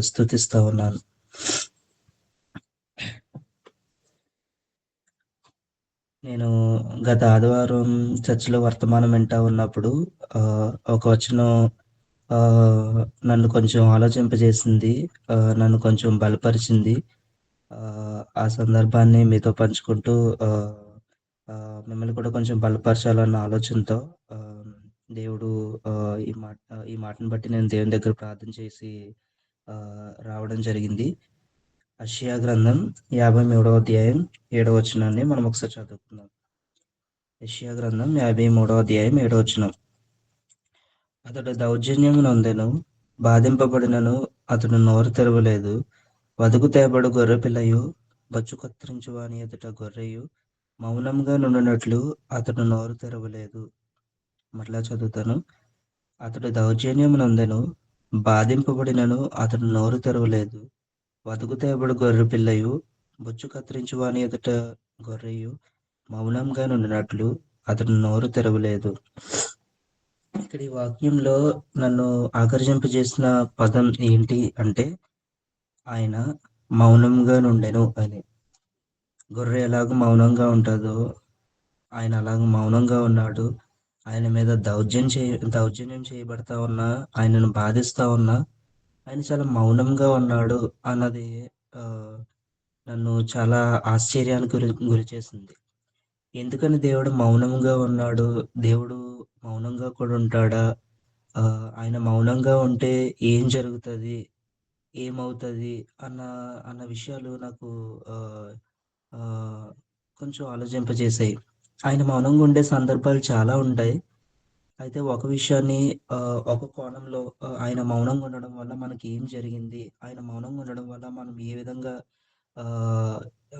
స్థుతిస్తూ ఉన్నాను. నేను గత ఆదివారం చర్చిలో వర్తమానం వింటా ఉన్నప్పుడు ఒక వచనం నన్ను కొంచెం ఆలోచింపజేసింది. నన్ను కొంచెం బలపరిచింది. ఆ సందర్భాన్ని మీతో పంచుకుంటూ మిమ్మల్ని కూడా కొంచెం బలపరచాలన్న ఆలోచనతో దేవుడు ఈ మాట ఈ మాటను బట్టి నేను దేవుని దగ్గర ప్రార్థన చేసి రావడం జరిగింది. అషియా గ్రంథం 53వ అధ్యాయం ఏడవ వచనాన్ని మనం ఒకసారి చదువుకుందాం. యెషయా గ్రంథం 53వ అధ్యాయం ఏడవ వచనం. అతడు దౌర్జన్యము నొందెను, బాధింపబడినను అతడు నోరు తెరవలేదు. వదుకు తేబడు గొర్రెపిల్లయు, బొచ్చు కత్తిరించు వాని ఎదుట గొర్రెయు మౌనంగా నుండినట్లు అతడు నోరు తెరవలేదు. మరలా చదువుతాను. అతడు దౌర్జన్యము నందెను బాధింపబడినను అతడు నోరు తెరవలేదు. వధకు గొర్రె పిల్లయు బొచ్చు కత్తిరించు వాని ఎదుట గొర్రెయు మౌనంగా నుండునట్లు అతడు నోరు తెరవలేదు. ఇక్కడ ఈ వాక్యంలో నన్ను ఆకర్షింపజేసిన పదం ఏంటి అంటే ఆయన మౌనంగా నుండెను అని. గొర్రె ఎలాగ మౌనంగా ఉంటుందో ఆయన అలాగ మౌనంగా ఉన్నాడు. ఆయన మీద దౌర్జన్యం చే దౌర్జన్యం చేయబడతా ఉన్నా, ఆయనను బాధిస్తా ఉన్నా, ఆయన చాలా మౌనంగా ఉన్నాడు అన్నది నన్ను చాలా ఆశ్చర్యానికి గురి గురి చేసింది. ఎందుకని దేవుడు మౌనంగా ఉన్నాడు? దేవుడు మౌనంగా కూడా ఉంటాడా? ఆయన మౌనంగా ఉంటే ఏం జరుగుతుంది ఏమవుతుంది అన్న అన్న విషయాలు నాకు కొంచెం ఆలోచింపజేశాయి. ఆయన మౌనంగా ఉండే సందర్భాలు చాలా ఉంటాయి. అయితే ఒక విషయాన్ని ఒక కోణంలో ఆయన మౌనంగా ఉండడం వల్ల మనకి ఏం జరిగింది? ఆయన మౌనంగా ఉండడం వల్ల మనం ఏ విధంగా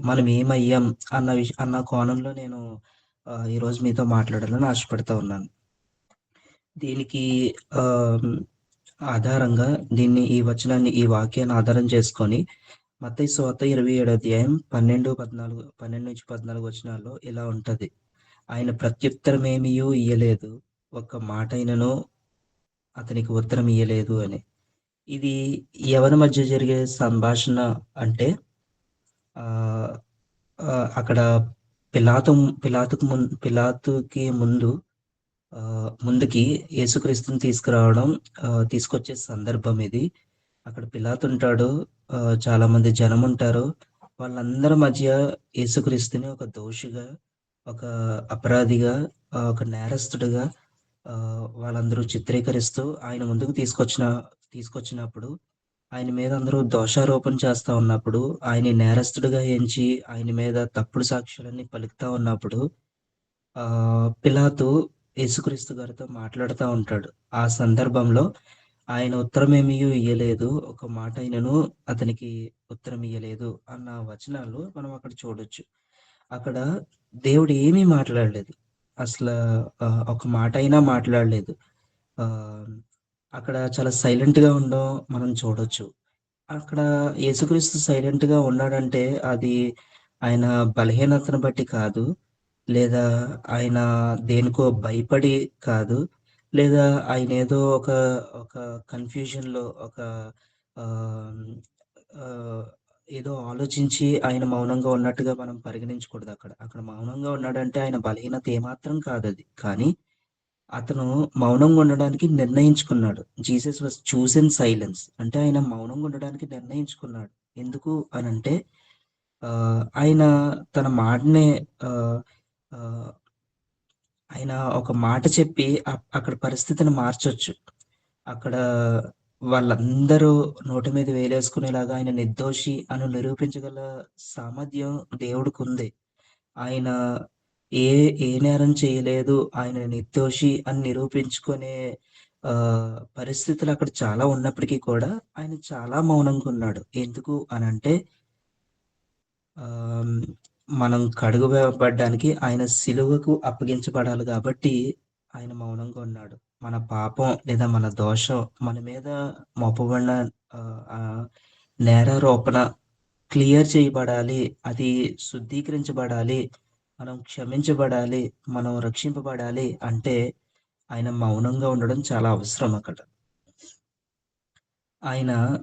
మనం ఏమయ్యాం అన్న విష అన్న కోణంలో నేను ఈరోజు మీతో మాట్లాడాలని ఆశపడతా ఉన్నాను. దీనికి ఆధారంగా దీన్ని ఈ వచనాన్ని, ఈ వాక్యాన్ని ఆధారం చేసుకొని మత్తయి సువార్త 27 అధ్యాయం 12, 14 12-14 వచనాల్లో ఇలా ఉంటది. ఆయన ప్రత్యుత్తరమేమియూ ఇయ్యలేదు. ఒక్క మాటైనను అతనికి ఉత్తరం ఇయ్యలేదు అని. ఇది ఎవరి మధ్య జరిగే సంభాషణ అంటే అక్కడ పిలాతు పిలాతుకు ముం పిలాతుకి ముందు ముందుకి యేసుక్రీస్తుని తీసుకురావడం తీసుకొచ్చే సందర్భం ఇది. అక్కడ పిలాతు ఉంటాడు చాలామంది ఉంటారు వాళ్ళందరి మధ్య యేసుక్రీస్తుని ఒక దోషిగా, ఒక అపరాధిగా, ఒక నేరస్తుడిగా వాళ్ళందరూ చిత్రీకరిస్తూ ఆయన ముందుకు తీసుకొచ్చిన తీసుకొచ్చినప్పుడు ఆయన మీద అందరూ దోషారోపణ చేస్తూ ఉన్నప్పుడు, ఆయన్ని నేరస్తుడిగా ఎంచి ఆయన మీద తప్పుడు సాక్ష్యాలన్నీ పలుకుతా ఉన్నప్పుడు ఆహ్, పిలాతు యేసుక్రీస్తు గారితో మాట్లాడుతూ ఉంటాడు. ఆ సందర్భంలో ఆయన ఉత్తరం ఏమీ ఇయ్యలేదు. ఒక మాట అయినను అతనికి ఉత్తరం ఇయ్యలేదు అన్న వచనాలు మనం అక్కడ చూడొచ్చు. అక్కడ దేవుడు ఏమీ మాట్లాడలేదు. అసలు ఒక మాట అయినా మాట్లాడలేదు. అక్కడ చాలా సైలెంట్‌గా ఉండడం మనం చూడొచ్చు. అక్కడ యేసుక్రీస్తు సైలెంట్‌గా ఉన్నాడంటే అది ఆయన బలహీనతను బట్టి కాదు. లేదా ఆయన దేనికో భయపడి కాదు. లేదా ఆయన ఏదో ఒక ఒక కన్‌ఫ్యూజన్‌లో ఒక ఏదో ఆలోచించి ఆయన మౌనంగా ఉన్నట్టుగా మనం పరిగణించకూడదు అక్కడ అక్కడ మౌనంగా ఉన్నాడంటే ఆయన బలహీనత ఏమాత్రం కాదు అది కానీ అతను మౌనంగా ఉండడానికి నిర్ణయించుకున్నాడు. Jesus was chose in silence. అంటే ఆయన మౌనంగా ఉండడానికి నిర్ణయించుకున్నాడు. ఎందుకు అనంటే అంటే ఆయన తన మాటనే ఆయన ఒక మాట చెప్పి అక్కడ పరిస్థితిని మార్చొచ్చు. అక్కడ వాళ్ళందరూ నోటి మీద వేలేసుకునేలాగా ఆయన నిర్దోషి అని నిరూపించగల సామర్థ్యం దేవుడికుంది. ఆయన ఏ ఏ నేరం చేయలేదు. ఆయన నిర్దోషి అని నిరూపించుకునే పరిస్థితులు అక్కడ చాలా ఉన్నప్పటికీ కూడా ఆయన చాలా మౌనంగా ఉన్నాడు. ఎందుకు అని అంటే మనం కడుగబడ్డానికి ఆయన సిలువకు అప్పగించబడాలి కాబట్టి ఆయన మౌనంగా ఉన్నాడు. మన పాపం లేదా మన దోషం మన మీద మోపబడిన నేరారోపణ క్లియర్ చేయబడాలి. అది శుద్ధీకరించబడాలి. మనం క్షమించబడాలి. మనం రక్షింపబడాలి అంటే ఆయన మౌనంగా ఉండడం చాలా అవసరం అక్కడ. ఆయన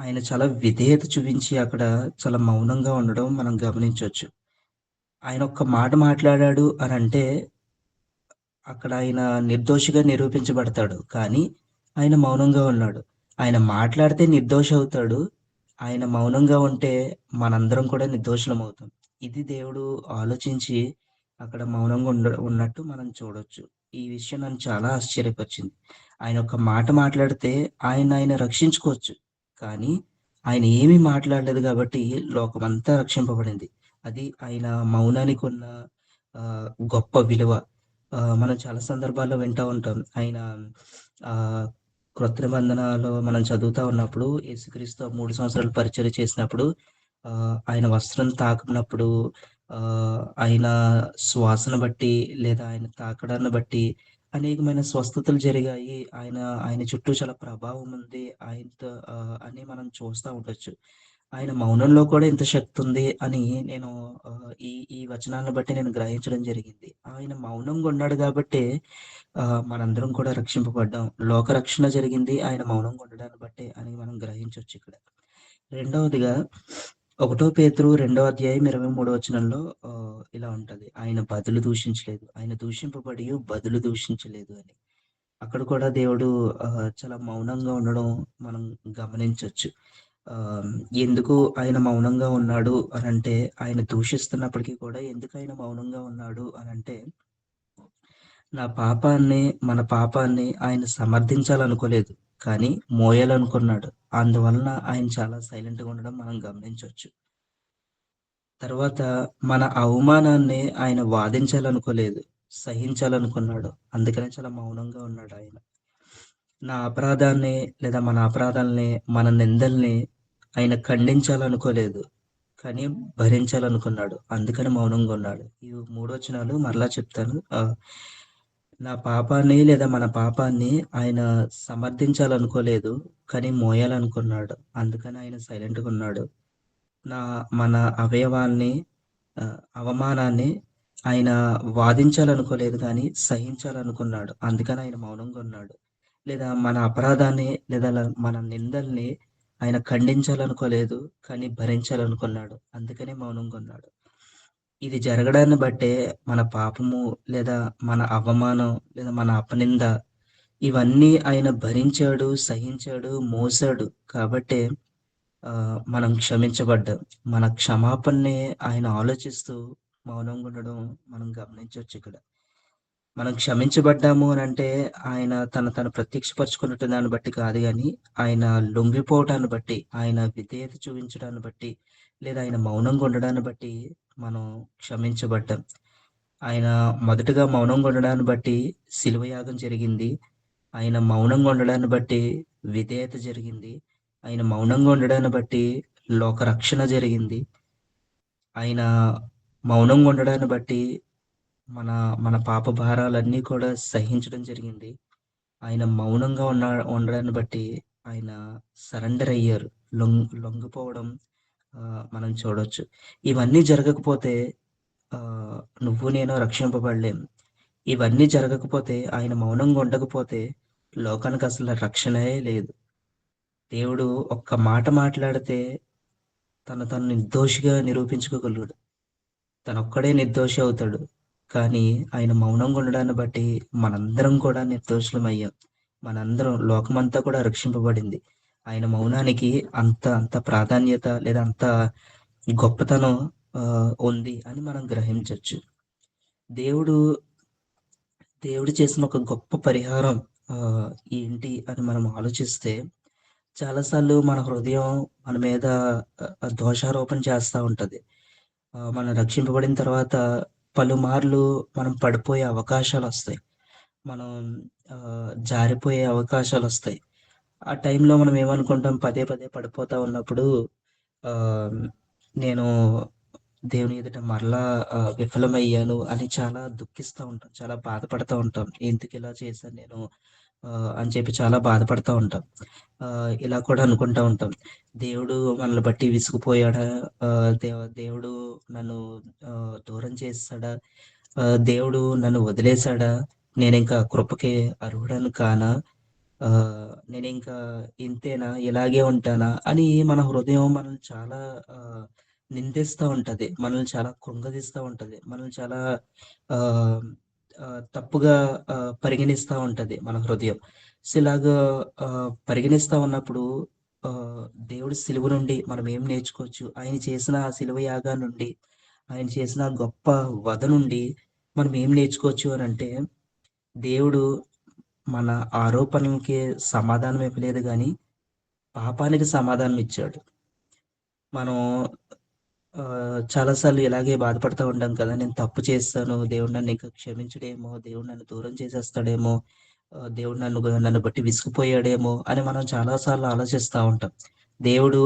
ఆయన చాలా విధేయత చూపించి అక్కడ చాలా మౌనంగా ఉండడం మనం గమనించవచ్చు ఆయన ఒక్క మాట మాట్లాడాడు అని అంటే అక్కడ ఆయన నిర్దోషిగా నిరూపించబడతాడు. కానీ ఆయన మౌనంగా ఉన్నాడు. ఆయన మాట్లాడితే నిర్దోష అవుతాడు. ఆయన మౌనంగా ఉంటే మనందరం కూడా నిర్దోషులమవుతాం. ఇది దేవుడు ఆలోచించి అక్కడ మౌనంగా ఉండ ఉన్నట్టు మనం చూడొచ్చు. ఈ విషయం నన్ను చాలా ఆశ్చర్యపరిచింది. ఆయన ఒక మాట మాట్లాడితే ఆయన ఆయన రక్షించుకోవచ్చు. కానీ ఆయన ఏమీ మాట్లాడలేదు కాబట్టి లోకమంతా రక్షింపబడింది. అది ఆయన మౌనానికి ఉన్న గొప్ప విలువ. మనం చాలా సందర్భాల్లో వింటూ ఉంటాం. ఆయన ఆ క్రొత్త నిబంధనలో మనం చదువుతా ఉన్నప్పుడు యేసుక్రీస్తు మూడు సంవత్సరాలు పరిచయం చేసినప్పుడు ఆయన వస్త్రం తాకినప్పుడు ఆయన శ్వాసన బట్టి లేదా ఆయన తాకడాన్ని బట్టి అనేకమైన స్వస్థతలు జరిగాయి. ఆయన ఆయన చుట్టూ చాలా ప్రభావం ఉంది. ఆయనతో అని మనం చూస్తూ ఉండొచ్చు. ఆయన మౌనంలో కూడా ఇంత శక్తి ఉంది అని నేను ఈ ఈ వచనాలను బట్టి నేను గ్రహించడం జరిగింది. ఆయన మౌనంగా ఉన్నాడు కాబట్టి మనందరం కూడా రక్షింపబడ్డాం. లోక రక్షణ జరిగింది ఆయన మౌనంగా ఉండడాన్ని బట్టే అని మనం గ్రహించవచ్చు ఇక్కడ. రెండవదిగా ఒకటో పేతురు రెండో అధ్యాయం 23 వచనంలో ఇలా ఉంటది. ఆయన బదులు దూషించలేదు. ఆయన దూషింపబడి బదులు దూషించలేదు అని. అక్కడ కూడా దేవుడు చాలా మౌనంగా ఉండడం మనం గమనించవచ్చు ఎందుకు ఆయన మౌనంగా ఉన్నాడు అని అంటే ఆయన దూషిస్తున్నప్పటికీ కూడా ఎందుకు ఆయన మౌనంగా ఉన్నాడు అని అంటే నా పాపాన్ని, మన పాపాన్ని ఆయన సమర్థించాలనుకోలేదు. కానీ మోయాలనుకున్నాడు. అందువలన ఆయన చాలా సైలెంట్‌గా ఉండడం మనం గమనించవచ్చు తర్వాత మన అవమానాన్ని ఆయన వాదించాలనుకోలేదు. సహించాలనుకున్నాడు. అందుకనే చాలా మౌనంగా ఉన్నాడు ఆయన నా అపరాధాన్ని లేదా మన అపరాధాలని మన నిందల్ని ఆయన ఖండించాలనుకోలేదు. కానీ భరించాలనుకున్నాడు. అందుకని మౌనంగా ఉన్నాడు. ఈ మూడోచనాలు మరలా చెప్తాను. నా పాపాన్ని లేదా మన పాపాన్ని ఆయన సమర్థించాలనుకోలేదు. కానీ మోయాలనుకున్నాడు. అందుకని ఆయన సైలెంట్‌గా ఉన్నాడు. నా మన అవయవాన్ని అవమానాన్ని ఆయన వాదించాలనుకోలేదు కానీ సహించాలనుకున్నాడు. అందుకని ఆయన మౌనంగా ఉన్నాడు. లేదా మన అపరాధాన్ని లేదా మన నిందల్ని ఆయన ఖండించాలనుకోలేదు. కానీ భరించాలనుకున్నాడు. అందుకనే మౌనంగా ఉన్నాడు. ఇది జరగడాన్ని బట్టే మన పాపము లేదా మన అవమానం లేదా మన అపనింద ఇవన్నీ ఆయన భరించాడు, సహించాడు, మోసాడు. కాబట్టే మనం క్షమించబడ్డాం. మన క్షమాపణని ఆయన ఆలోచిస్తూ మౌనంగా ఉండడం మనం గమనించవచ్చు ఇక్కడ మనం క్షమించబడ్డాము అని అంటే ఆయన తను తను ప్రత్యక్షపరుచుకున్నట్టు దాన్ని బట్టి కాదు కానీ ఆయన లొంగిపోవటాన్ని బట్టి, ఆయన విధేయత చూపించడాన్ని బట్టి, లేదా ఆయన మౌనంగా ఉండడాన్ని బట్టి మనం క్షమించబడ్డాం. ఆయన మొదటగా మౌనంగా ఉండడాన్ని బట్టి శిలువయాగం జరిగింది. ఆయన మౌనంగా ఉండడాన్ని బట్టి విధేయత జరిగింది. ఆయన మౌనంగా ఉండడాన్ని బట్టి లోకరక్షణ జరిగింది. ఆయన మౌనంగా ఉండడాన్ని బట్టి మన మన పాప భారాలన్నీ కూడా సహించడం జరిగింది. ఆయన మౌనంగా ఉన్న ఉండడాన్ని బట్టి ఆయన సరెండర్ అయ్యారు. లొంగ్ లొంగిపోవడం మనం చూడొచ్చు. ఇవన్నీ జరగకపోతే నువ్వు నేను రక్షింపబడలేం. ఇవన్నీ జరగకపోతే ఆయన మౌనంగా ఉండకపోతే లోకానికి అసలు రక్షణే లేదు. దేవుడు ఒక్క మాట మాట్లాడితే తను తను నిర్దోషిగా నిరూపించుకోగలడు. తనొక్కడే నిర్దోషి అవుతాడు. కానీ ఆయన మౌనంగా ఉండడాన్ని బట్టి మనందరం కూడా నిర్దోషులమయ్యాం. మనందరం లోకమంతా కూడా రక్షింపబడింది. ఆయన మౌనానికి అంత అంత ప్రాధాన్యత లేదా అంత గొప్పతనం ఉంది అని మనం గ్రహించవచ్చు దేవుడు దేవుడు చేసిన ఒక గొప్ప పరిహారం ఏంటి అని మనం ఆలోచిస్తే చాలాసార్లు మన హృదయం మన మీద దోషారోపణ చేస్తూ ఉంటుంది మనం రక్షింపబడిన తర్వాత పలుమార్లు మనం పడిపోయే అవకాశాలు వస్తాయి మనం జారిపోయే అవకాశాలు వస్తాయి ఆ టైంలో మనం ఏమనుకుంటాం పదే పదే పడిపోతా ఉన్నప్పుడు నేను దేవుని ఎదుట మరలా విఫలమయ్యాను అని చాలా దుఃఖిస్తూ ఉంటాం. చాలా బాధపడుతూ ఉంటాం. ఎందుకు ఇలా చేశాను నేను అని చెప్పి చాలా బాధపడుతూ ఉంటాం. ఇలా కూడా అనుకుంటా ఉంటాం. దేవుడు మనల్ని బట్టి విసిగిపోయాడా? దేవ దేవుడు నన్ను దూరం చేస్తాడా దేవుడు నన్ను వదిలేసాడ నేను ఇంకా కృపకి అర్హుడను కానా? నేను ఇంకా ఇంతేనా? ఇలాగే ఉంటానా? అని మన హృదయం మనల్ని చాలా నిందిస్తూ నిందిస్తా ఉంటది. మనల్ని చాలా కృంగదీస్తా ఉంటది. మనల్ని చాలా ఆ తప్పుగా పరిగణిస్తూ పరిగణిస్తా ఉంటది మన హృదయం. సో, ఇలాగా పరిగణిస్తూ పరిగణిస్తా ఉన్నప్పుడు ఆహ్, దేవుడి సిలువ నుండి మనం ఏం నేర్చుకోవచ్చు? ఆయన చేసిన ఆ సిలువ యాగా నుండి, ఆయన చేసిన గొప్ప వధ నుండి మనం ఏం నేర్చుకోవచ్చు అని అంటే దేవుడు మన ఆరోపణలకి సమాధానం ఇవ్వలేదు కానీ పాపానికి సమాధానం ఇచ్చాడు. మనం చాలాసార్లు చాలా సార్లు ఇలాగే బాధపడుతూ ఉంటాం కదా! నేను తప్పు చేస్తాను దేవుడు నన్నింక క్షమించడేమో, దేవుడు నన్ను దూరం చేసేస్తాడేమో, దేవుడు నన్ను నన్ను బట్టి విసిగిపోయాడేమో అని మనం చాలాసార్లు ఆలోచిస్తూ ఉంటాం. దేవుడు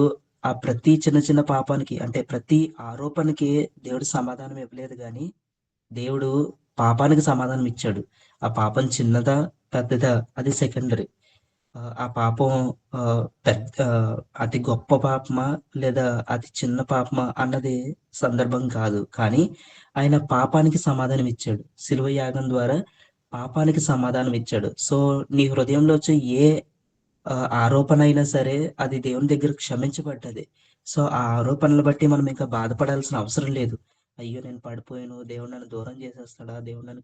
ఆ ప్రతి చిన్న చిన్న పాపానికి అంటే ప్రతి ఆరోపణకి దేవుడు సమాధానం ఇవ్వలేదు కానీ దేవుడు పాపానికి సమాధానం ఇచ్చాడు. ఆ పాపం చిన్నదా? పెద్దదా? అది సెకండరీ. ఆ పాపం పెద్ద అతి గొప్ప పాపమా? లేదా అతి చిన్న పాపమా? అన్నది సందర్భం కాదు. కానీ ఆయన పాపానికి సమాధానం ఇచ్చాడు. శిలువ యాగం ద్వారా పాపానికి సమాధానం ఇచ్చాడు. సో, నీ హృదయంలో వచ్చే ఏ ఆరోపణ అయినా సరే అది దేవుని దగ్గర క్షమించబడ్డది. సో, ఆ ఆరోపణలు బట్టి మనం ఇంకా బాధపడాల్సిన అవసరం లేదు. అయ్యో! నేను పడిపోయాను. దేవుడు నన్ను దూరం చేసేస్తాడా? దేవుడు నన్ను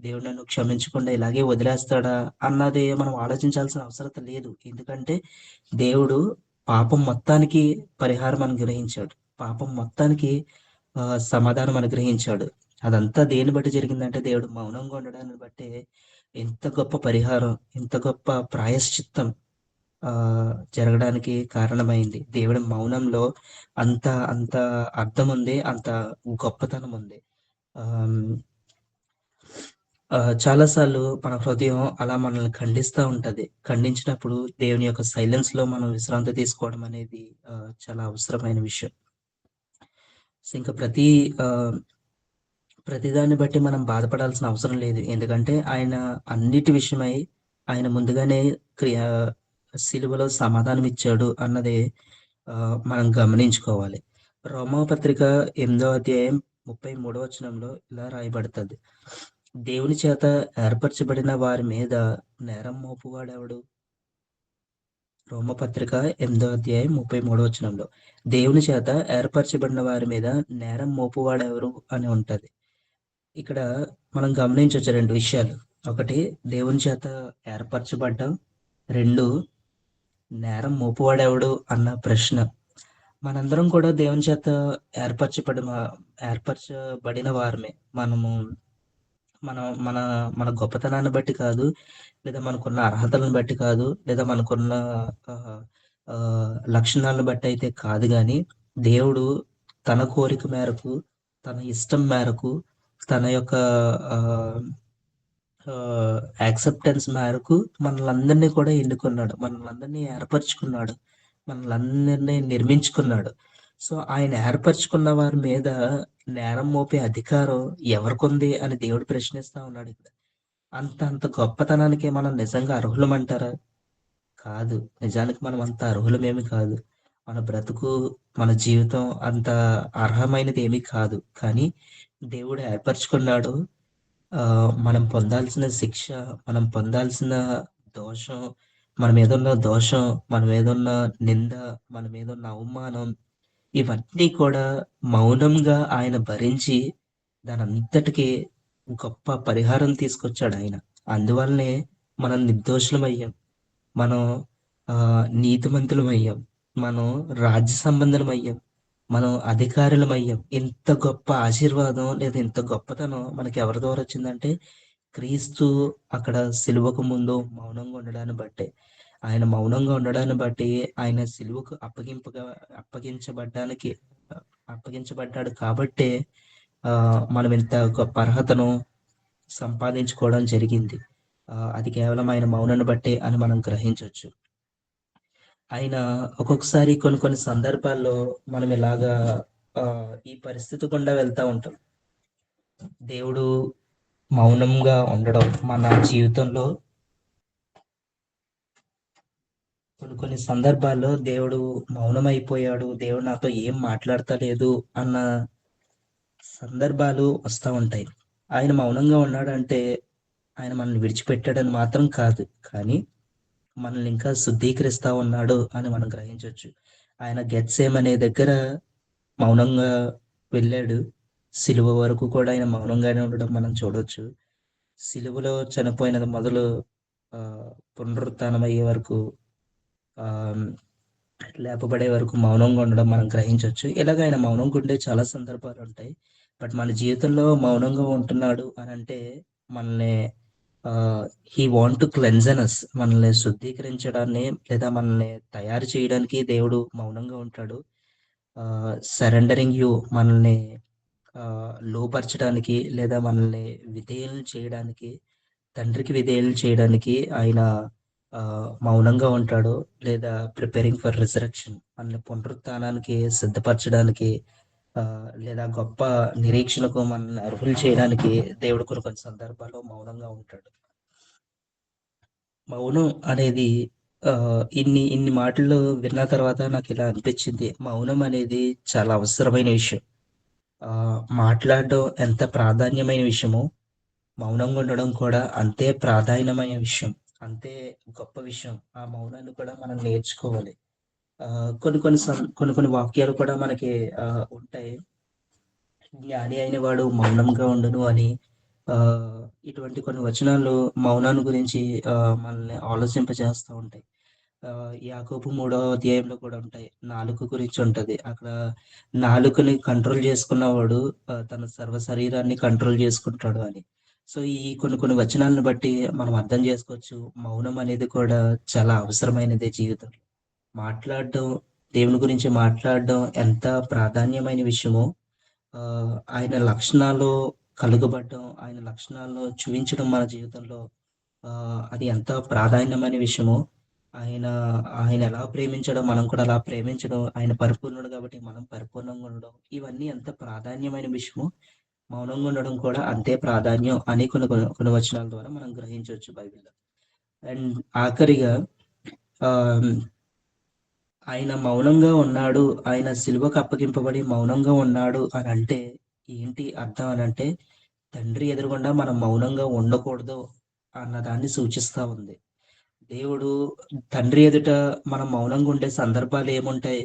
దేవుడు నన్ను క్షమించకుండా ఇలాగే వదిలేస్తాడా? అన్నది మనం ఆలోచించాల్సిన అవసరత లేదు. ఎందుకంటే దేవుడు పాపం మొత్తానికి పరిహారం అనుగ్రహించాడు. పాపం మొత్తానికి సమాధానం అనుగ్రహించాడు. అదంతా దేన్ని బట్టి జరిగిందంటే దేవుడు మౌనంగా ఉండడాన్ని బట్టే ఎంత గొప్ప పరిహారం, ఇంత గొప్ప ప్రాయశ్చిత్తం జరగడానికి కారణమైంది. దేవుడి మౌనంలో అంత అంత అర్థం ఉంది అంత గొప్పతనం ఉంది. చాలాసార్లు మన హృదయం అలా మనల్ని ఖండిస్తూ ఉంటది. ఖండించినప్పుడు దేవుని యొక్క సైలెన్స్లో మనం విశ్రాంతి తీసుకోవడం అనేది చాలా అవసరమైన విషయం. ఇంకా ప్రతి ప్రతిదాన్ని బట్టి మనం బాధపడాల్సిన అవసరం లేదు. ఎందుకంటే ఆయన అన్నిటి విషయమై ఆయన ముందుగానే క్రియా సిలువలో సమాధానం ఇచ్చాడు అన్నది మనం గమనించుకోవాలి. రోమాపత్రిక 8 అధ్యాయం 33 వచనంలో ఇలా రాయబడుతుంది దేవుని చేత ఏర్పరచబడిన వారి మీద నేరం మోపువాడెవడు? రోమపత్రిక 8 అధ్యాయం 33 వచనంలో. దేవుని చేత ఏర్పరచబడిన వారి మీద నేరం మోపువాడెవరు అని ఉంటది. ఇక్కడ మనం గమనించవచ్చు రెండు విషయాలు. ఒకటి దేవుని చేత ఏర్పరచబడ్డం రెండు నేరం మోపువాడెవడు అన్న ప్రశ్న. మనందరం కూడా దేవుని చేత ఏర్పరచబడి ఏర్పరచబడిన వారమే. మనము మన మన మన గొప్పతనాన్ని బట్టి కాదు, లేదా మనకున్న అర్హతలను బట్టి కాదు, లేదా మనకున్న లక్షణాలను బట్టి అయితే కాదు కానీ దేవుడు తన కోరిక మేరకు, తన ఇష్టం మేరకు, తన యొక్క యాక్సెప్టెన్స్ మేరకు మనలందరినీ కూడా ఎన్నుకున్నాడు. మనల్నందరినీ ఏర్పరచుకున్నాడు. మనల్నందరినీ నిర్మించుకున్నాడు. సో, ఆయన ఏర్పరచుకున్న వారి మీద నేరం మోపే అధికారం ఎవరికుంది అని దేవుడు ప్రశ్నిస్తా ఉన్నాడిక్కడ. అంత అంత గొప్పతనానికి మనం నిజంగా అర్హులమంటారా? కాదు. నిజానికి మనం అంత అర్హులమేమి కాదు. మన బ్రతుకు, మన జీవితం అంత అర్హమైనది ఏమీ కాదు. కానీ దేవుడు ఏర్పరచుకున్నాడు. మనం పొందాల్సిన శిక్ష, మనం పొందాల్సిన దోషం, మన మీదున్న దోషం, మన మీదున్న నింద, మన మీదున్న అవమానం ఇవన్నీ కూడా మౌనంగా ఆయన భరించి దానంతటికి గొప్ప పరిహారం తీసుకొచ్చాడు ఆయన అందువల్లనే మనం నిర్దోషులమయ్యాం. మనం నీతిమంతులమయ్యాం. మనం రాజ్య సంబంధమయ్యాం మనం అధికారులమయ్యాం. ఇంత గొప్ప ఆశీర్వాదం లేదా ఇంత గొప్పతనం మనకెవరి ద్వారా వచ్చిందంటే, క్రీస్తు అక్కడ సిలువకు ముందు మౌనంగా ఉండడాన్ని బట్టే. ఆయన మౌనంగా ఉండడాన్ని బట్టి ఆయన సిలువకు అప్పగింపగా అప్పగించబడ్డానికి అప్పగించబడ్డాడు కాబట్టే మనం ఇంత గొప్ప అర్హతను సంపాదించుకోవడం జరిగింది. అది కేవలం ఆయన మౌనాన్ని బట్టే అని మనం గ్రహించవచ్చు ఆయన ఒక్కొక్కసారి కొన్ని కొన్ని సందర్భాల్లో మనం ఇలాగా ఈ పరిస్థితి గుండా వెళ్తా ఉంటాం. దేవుడు మౌనంగా ఉండడం మన జీవితంలో కొన్ని కొన్ని సందర్భాల్లో దేవుడు మౌనం అయిపోయాడు దేవుడు నాతో ఏం మాట్లాడతలేదు అన్న సందర్భాలు వస్తా ఉంటాయి. ఆయన మౌనంగా ఉన్నాడంటే ఆయన మనల్ని విడిచిపెట్టాడని మాత్రం కాదు. కానీ మనల్ని ఇంకా శుద్ధీకరిస్తా ఉన్నాడు అని మనం గ్రహించవచ్చు ఆయన గెత్సేమనే దగ్గర మౌనంగా వెళ్ళాడు. సిలువ వరకు కూడా ఆయన మౌనంగానే ఉండడం మనం చూడవచ్చు సిలువలో చనిపోయినది మొదలు పునరుత్నమయ్యే వరకు ఆహ్, లేపబడే వరకు మౌనంగా ఉండడం మనం గ్రహించవచ్చు ఇలాగ ఆయన మౌనంగా ఉండే చాలా సందర్భాలు ఉంటాయి. బట్ మన జీవితంలో మౌనంగా ఉంటున్నాడు అని అంటే మనల్ని హీ వాంట్ టు క్లెన్జనస్ మనల్ని శుద్ధీకరించడాన్ని లేదా మనల్ని తయారు చేయడానికి దేవుడు మౌనంగా ఉంటాడు. సరెండరింగ్ యూ మనల్ని లోపరచడానికి లేదా మనల్ని విధేయులు చేయడానికి, తండ్రికి విధేయులు చేయడానికి ఆయన మౌనంగా ఉంటాడు. లేదా ప్రిపేరింగ్ ఫర్ రిజరక్షన్ మనల్ని పునరుత్నానికి సిద్ధపరచడానికి లేదా గొప్ప నిరీక్షణకు మనల్ని అర్హులు చేయడానికి దేవుడు కొన్ని కొన్ని సందర్భాల్లో మౌనంగా ఉంటాడు. మౌనం అనేది ఇన్ని ఇన్ని మాటలు విన్న తర్వాత నాకు ఇలా అనిపించింది. మౌనం అనేది చాలా అవసరమైన విషయం. మాట్లాడడం ఎంత ప్రాధాన్యమైన విషయమో, మౌనంగా ఉండడం కూడా అంతే ప్రాధాన్యమైన విషయం. అంతే గొప్ప విషయం. ఆ మౌనాన్ని కూడా మనం నేర్చుకోవాలి. కొన్ని కొన్ని కొన్ని కొన్ని వాక్యాలు కూడా మనకి ఉంటాయి. జ్ఞాని అయిన వాడు మౌనంగా ఉండను అని ఇటువంటి కొన్ని వచనాలు మౌనాన్ని గురించి మనల్ని ఆలోచింపజేస్తూ ఉంటాయి. యాకోపు మూడో అధ్యాయంలో కూడా ఉంటాయి. నాలుక గురించి ఉంటది. అక్కడ నాలుకని కంట్రోల్ చేసుకున్నవాడు తన సర్వ శరీరాన్ని కంట్రోల్ చేసుకుంటాడు అని. సో, ఈ కొన్ని కొన్ని వచనాలను బట్టి మనం అర్థం చేసుకోవచ్చు. మౌనం అనేది కూడా చాలా అవసరమైనదే జీవితంలో. మాట్లాడడం దేవుని గురించి మాట్లాడడం ఎంత ప్రాధాన్యమైన విషయమో ఆయన లక్షణాలు కలుగబడడం, ఆయన లక్షణాలను చూపించడం మన జీవితంలో అది ఎంత ప్రాధాన్యమైన విషయమో, ఆయన ఆయన ఎలా ప్రేమించడం మనం కూడా అలా ప్రేమించడం, ఆయన పరిపూర్ణుడు కాబట్టి మనం పరిపూర్ణంగా ఉండడం, ఇవన్నీ ఎంత ప్రాధాన్యమైన విషయమో, మౌనంగా ఉండడం కూడా అంతే ప్రాధాన్యం అని కొన్ని కొన్ని వచనాల ద్వారా మనం గ్రహించవచ్చు బైబిల్‌లో. అండ్ ఆఖరిగా ఆయన మౌనంగా ఉన్నాడు. ఆయన సిలువకు అప్పగింపబడి మౌనంగా ఉన్నాడు అని అంటే ఏంటి అర్థం అని అంటే తండ్రి ఎదురుగుండా మనం మౌనంగా ఉండకూడదు అన్నదాన్ని సూచిస్తూ ఉంది. దేవుడు తండ్రి ఎదుట మనం మౌనంగా ఉండే సందర్భాలు ఏముంటాయి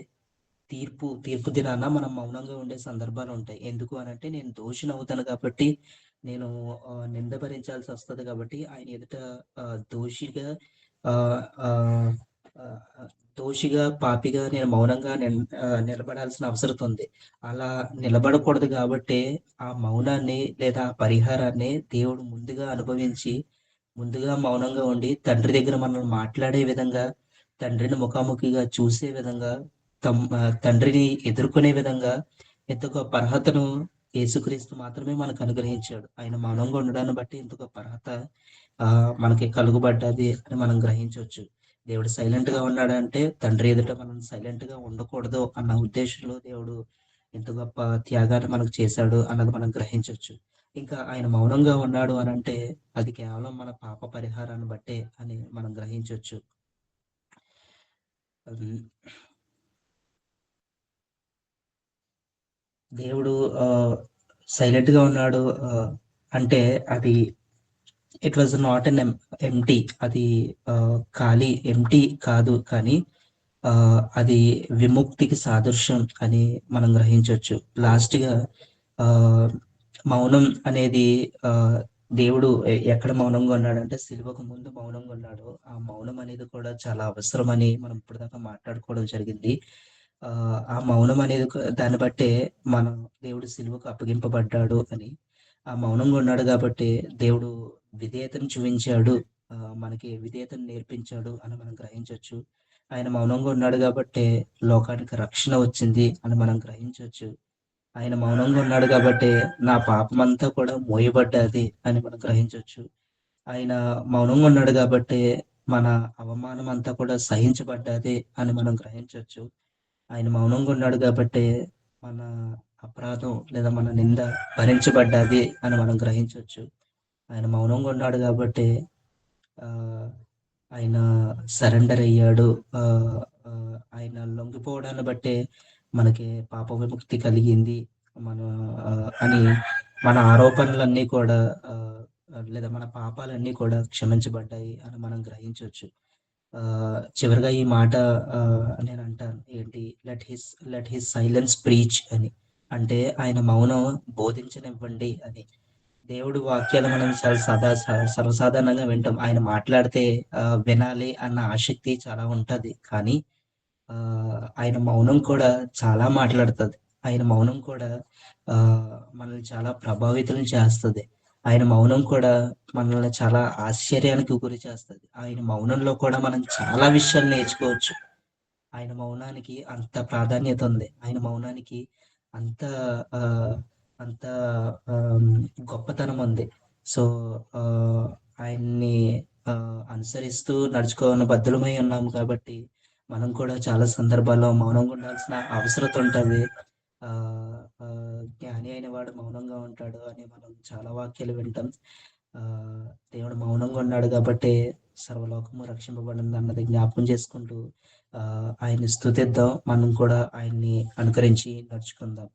తీర్పు తీర్పు దినాన మనం మౌనంగా ఉండే సందర్భాలు ఉంటాయి ఎందుకు అని అంటే నేను దోషిని అవుతాను కాబట్టి, నేను నింద భరించాల్సి వస్తుంది కాబట్టి ఆయన ఎదుట దోషిగా దోషిగా, పాపిగా నేను మౌనంగా నిలబడాల్సిన అవసరం ఉంది. అలా నిలబడకూడదు కాబట్టి ఆ మౌనాన్ని లేదా ఆ పరిహారాన్ని దేవుడు ముందుగా అనుభవించి, ముందుగా మౌనంగా ఉండి తండ్రి దగ్గర మనం మాట్లాడే విధంగా, తండ్రిని ముఖాముఖిగా చూసే విధంగా, తమ్ తండ్రిని ఎదుర్కొనే విధంగా ఇంత గొప్ప అర్హతను యేసుక్రీస్తు మాత్రమే మనకు అనుగ్రహించాడు. ఆయన మౌనంగా ఉండడాన్ని బట్టి ఇంత గొప్ప అర్హత మనకి కలుగబడ్డది అని మనం గ్రహించవచ్చు దేవుడు సైలెంట్‌గా ఉన్నాడంటే తండ్రి ఎదుట మనం సైలెంట్‌గా ఉండకూడదు అన్న ఉద్దేశంలో దేవుడు ఎంత గొప్ప త్యాగాన్ని మనకు చేశాడు అన్నది మనం గ్రహించవచ్చు. ఇంకా ఆయన మౌనంగా ఉన్నాడు అని అంటే అది కేవలం మన పాప పరిహారాన్ని బట్టే అని మనం గ్రహించవచ్చు. దేవుడు దేవుడు సైలెంట్గా ఉన్నాడు అంటే అది ఇట్ వాజ్ నాట్ ఎన్ ఎం అది ఖాళీ ఎంటీ కాదు. కానీ అది విముక్తికి సాదృశ్యం అని మనం గ్రహించవచ్చు లాస్ట్‌గా ఆహ్, మౌనం అనేది దేవుడు ఎక్కడ మౌనంగా ఉన్నాడంటే సిలువకు ముందు మౌనంగా ఉన్నాడు. ఆ మౌనం అనేది కూడా చాలా అవసరం అని మనం ఇప్పటిదాకా మాట్లాడుకోవడం జరిగింది. ఆ మౌనం అనేది దాన్ని బట్టే మనం దేవుడు సిలువకు అప్పగింపబడ్డాడు అని. ఆ మౌనంగా ఉన్నాడు కాబట్టి దేవుడు విధేయతను చూపించాడు. మనకి విధేయతను నేర్పించాడు అని మనం గ్రహించవచ్చు. ఆయన మౌనంగా ఉన్నాడు కాబట్టి లోకానికి రక్షణ వచ్చింది అని మనం గ్రహించవచ్చు. ఆయన మౌనంగా ఉన్నాడు కాబట్టి నా పాపమంతా కూడా మోయబడ్డది అని మనం గ్రహించవచ్చు. ఆయన మౌనంగా ఉన్నాడు కాబట్టి మన అవమానం అంతా కూడా సహించబడ్డది అని మనం గ్రహించవచ్చు. ఆయన మౌనంగా ఉన్నాడు కాబట్టి మన అపరాధం లేదా మన నింద భరించబడ్డది అని మనం గ్రహించవచ్చు ఆయన మౌనంగా ఉన్నాడు కాబట్టి ఆయన సరెండర్ అయ్యాడు. ఆయన లొంగిపోవడాన్ని బట్టే మనకి పాప విముక్తి కలిగింది. మన అని మన ఆరోపణలన్నీ కూడా లేదా మన పాపాలన్నీ కూడా క్షమించబడ్డాయి అని మనం గ్రహించవచ్చు చివరిగా ఈ మాట నేను అంటాను ఏంటి let his let his silence preach అని. అంటే ఆయన మౌనం బోధించనివ్వండి అని. దేవుడు వాక్యాలు మనం చాలా సదా సర్వసాధారణంగా వింటాం. ఆయన మాట్లాడితే వినాలి అన్న ఆసక్తి చాలా ఉంటది. కానీ ఆయన మౌనం కూడా చాలా మాట్లాడుతుంది ఆయన మౌనం కూడా మనల్ని చాలా ప్రభావితం చేస్తుంది ఆయన మౌనం కూడా మనల్ని చాలా ఆశ్చర్యానికి గురి చేస్తుంది ఆయన మౌనంలో కూడా మనం చాలా విషయాలు నేర్చుకోవచ్చు. ఆయన మౌనానికి అంత ప్రాధాన్యత ఉంది. ఆయన మౌనానికి అంత అంత గొప్పతనం ఉంది. సో, ఆయన్ని అనుసరిస్తూ నడుచుకోవాలని బద్ధులమై ఉన్నాము కాబట్టి, మనం కూడా చాలా సందర్భాల్లో మౌనంగా ఉండాల్సిన అవసరత ఉంటుంది జ్ఞాని అయిన వాడు మౌనంగా ఉంటాడు అని మనం చాలా వాక్యాలు వింటాం. దేవుడు మౌనంగా ఉన్నాడు కాబట్టి సర్వలోకము రక్షింపబడింది అన్నది జ్ఞాపకం చేసుకుంటూ ఆయన్ని స్తుతిద్దాం. మనం కూడా ఆయన్ని అనుకరించి నడుచుకుందాం.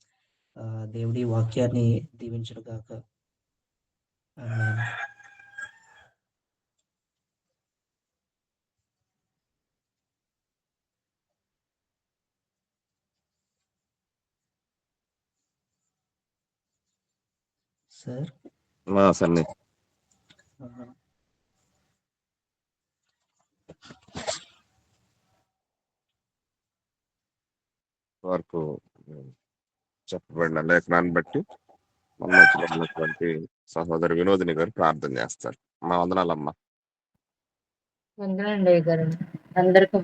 దేవుడి వాక్యాన్ని దీవించును గాక. సార్? సన్నీ. వరకు చెప్పబడిన లేఖనాన్ని బట్టి మన మధ్యలో ఉన్నటువంటి సహోదరి వినోదిని గారు ప్రార్థన చేస్తారు. మా వందనాలమ్మా. అందరికీ